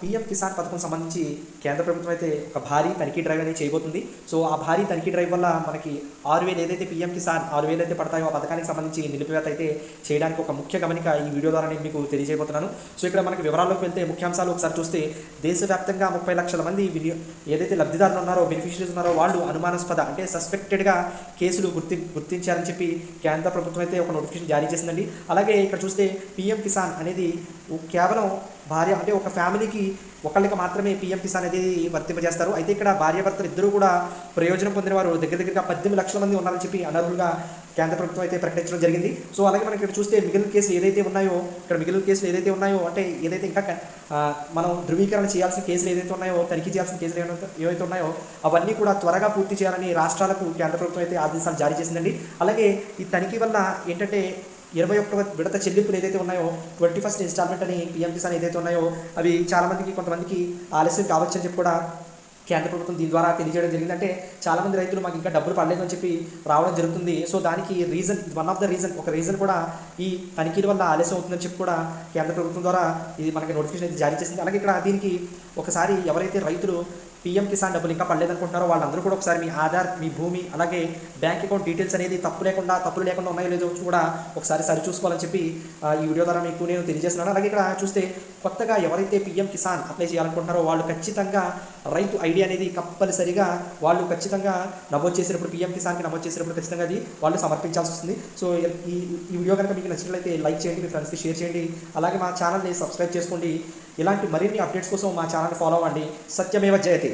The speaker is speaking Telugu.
పీఎం కిసాన్ పథకం సంబంధించి కేంద్ర ప్రభుత్వం అయితే ఒక భారీ తనిఖీ డ్రైవ్ అనేది చేయబోతుంది. సో ఆ భారీ తనిఖీ డ్రైవ్ వల్ల మనకి ఆరు వేలు ఏదైతే పీఎం కిసాన్ ఆరు వేలు అయితే పడతాయో ఆ పథకానికి సంబంధించి నిలిపివేత అయితే చేయడానికి ఒక ముఖ్య గమనిక ఈ వీడియో ద్వారా నేను మీకు తెలియజేయబోతున్నాను. సో ఇక్కడ మనకి వివరాల్లోకి వెళ్తే ముఖ్యాంశాలు ఒకసారి చూస్తే దేశవ్యాప్తంగా ముప్పై లక్షల మంది వినియో ఏదైతే లబ్ధిదారులు ఉన్నారో బెనిఫిషరీస్ ఉన్నారో వాళ్ళు అనుమానాస్పద అంటే సస్పెక్టెడ్గా కేసులు గుర్తి గుర్తించారని చెప్పి కేంద్ర ప్రభుత్వం అయితే ఒక నోటిఫికేషన్ జారీ చేసిందండి. అలాగే ఇక్కడ చూస్తే పీఎం కిసాన్ అనేది కేవలం భార్య అంటే ఒక ఫ్యామిలీకి ఒకళ్ళకి మాత్రమే పిఎం కిసాన్ అనేది వర్తింపజేస్తారు. అయితే ఇక్కడ భార్యాభర్తలు ఇద్దరు కూడా ప్రయోజనం పొందిన వారు దగ్గర దగ్గరగా పద్దెనిమిది లక్షల మంది ఉన్నారని చెప్పి అనర్హులుగా కేంద్ర ప్రభుత్వం అయితే ప్రకటించడం జరిగింది. సో అలాగే మనం ఇక్కడ చూస్తే మిగిలిన కేసులు ఏదైతే ఉన్నాయో ఇక్కడ మిగిలిన కేసులు ఏదైతే ఉన్నాయో అంటే ఏదైతే ఇంకా మనం ధృవీకరణ చేయాల్సిన కేసులు ఏదైతే ఉన్నాయో తనిఖీ చేయాల్సిన కేసులు ఏవైతే ఉన్నాయో అవన్నీ కూడా త్వరగా పూర్తి చేయాలని రాష్ట్రాలకు కేంద్ర ప్రభుత్వం అయితే ఆదేశాలు జారీ చేసిందండి. అలాగే ఈ తనిఖీ వల్ల ఏంటంటే ఇరవై ఒక్క విడత చెల్లింపులు ఏదైతే ఉన్నాయో ట్వంటీ ఫస్ట్ ఇన్స్టాల్మెంట్ అని పిఎం కిసాన్ ఏదైతే ఉన్నాయో అవి చాలామందికి కొంతమందికి ఆలస్యం కావచ్చు అని చెప్పి కూడా కేంద్ర ప్రభుత్వం దీని ద్వారా తెలియజేయడం జరిగిందంటే చాలామంది రైతులు మాకు ఇంకా డబ్బులు పడలేదు అని చెప్పి రావడం జరుగుతుంది. సో దానికి reason one of the reason ఒక రీజన్ కూడా ఈ తనిఖీల వల్ల ఆలస్యం అవుతుందని చెప్పి కూడా కేంద్ర ప్రభుత్వం ద్వారా ఇది మనకి నోటిఫికేషన్ అయితే జారీ చేసింది. అలాగే ఇక్కడ దీనికి ఒకసారి ఎవరైతే రైతులు పీఎం కిసాన్ డబ్బులు ఇంకా పడలేదనుకుంటున్నారో వాళ్ళందరూ కూడా ఒకసారి మీ ఆధార్ మీ భూమి అలాగే బ్యాంక్ అకౌంట్ డీటెయిల్స్ అనేది తప్పు లేకుండా తప్పులు లేకుండా ఉన్నాయో లేదో కూడా ఒకసారి సరి చూసుకోవాలని చెప్పి ఈ వీడియో ద్వారా మీకు నేను తెలియజేస్తున్నాను. అలాగే ఇక్కడ చూస్తే కొత్తగా ఎవరైతే పీఎం కిసాన్ అప్లై చేయాలనుకుంటున్నారో వాళ్ళు ఖచ్చితంగా రైతు ఐడి అనేది కంపల్సరిగా వాళ్ళు ఖచ్చితంగా నమోదు చేసినప్పుడు పీఎం కిసాన్కి నమోదు చేసినప్పుడు ఖచ్చితంగా అది వాళ్ళు సమర్పించాల్సి వస్తుంది. సో ఈ ఈ వీడియో కనుక మీకు నచ్చినట్లయితే లైక్ చేయండి మీ ఫ్రెండ్స్కి షేర్ చేయండి. అలాగే మా ఛానల్ని సబ్స్క్రైబ్ చేసుకోండి. ఇలాంటి మరిన్ని అప్డేట్స్ కోసం మా ఛానల్ ఫాలో అవ్వండి. సత్యమేవ జయతి.